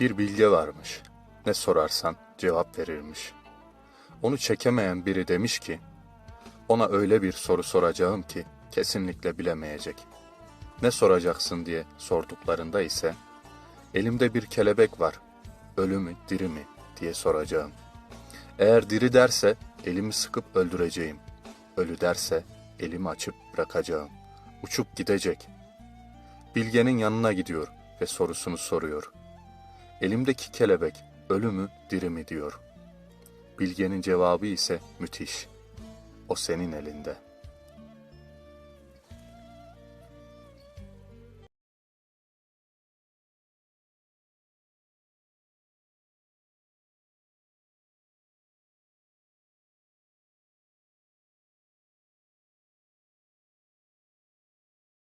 Bir bilge varmış. Ne sorarsan cevap verirmiş. Onu çekemeyen biri demiş ki, ona öyle bir soru soracağım ki kesinlikle bilemeyecek. Ne soracaksın diye sorduklarında ise, elimde bir kelebek var, ölü mü diri mi diye soracağım. Eğer diri derse elimi sıkıp öldüreceğim. Ölü derse elimi açıp bırakacağım. Uçup gidecek. Bilgenin yanına gidiyor ve sorusunu soruyor. Elimdeki kelebek ölü mü diri mi diyor. Bilgenin cevabı ise müthiş. O senin elinde.''